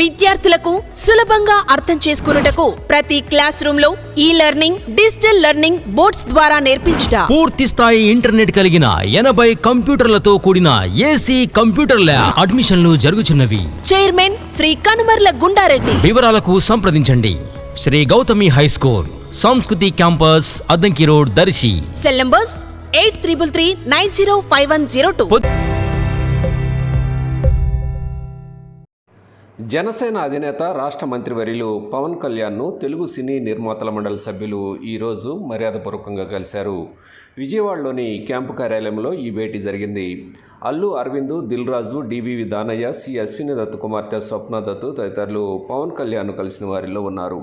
విద్యార్థులకు సులభంగా అర్థం చేసుకున్నటకు ప్రతి క్లాస్ రూమ్లో ఈ లెర్నింగ్ డిజిటల్ లెర్నింగ్ బోర్డ్స్ ద్వారా నేర్పించుట. పూర్తి స్థాయి ఇంటర్నెట్ కలిగిన ఎనభై కంప్యూటర్లతో కూడిన ఏసీ కంప్యూటర్ ల్యాబ్ అడ్మిషన్లు జరుగుచున్నవి. చైర్మన్ శ్రీ కనుమర్ల గుండారెడ్డి. వివరాలకు సంప్రదించండి. Shri Gautami high school Sanskriti campus Addanki road Darsi. Cell numbers eight triple three nine zero five one zero two. Janasena అధినేత రాష్ట్ర మంత్రివర్యులు పవన్ కళ్యాణ్ను తెలుగు సినీ నిర్మాతల మండలి సభ్యులు ఈరోజు మర్యాదపూర్వకంగా కలిశారు. విజయవాడలోని క్యాంపు కార్యాలయంలో ఈ భేటీ జరిగింది. అల్లు అరవింద్ దిల్ రాజు డివివి దానయ్య సి అశ్విని దత్ కుమార్తె స్వప్న దత్ తదితరులు పవన్ కళ్యాణ్ను కలిసిన వారిలో ఉన్నారు.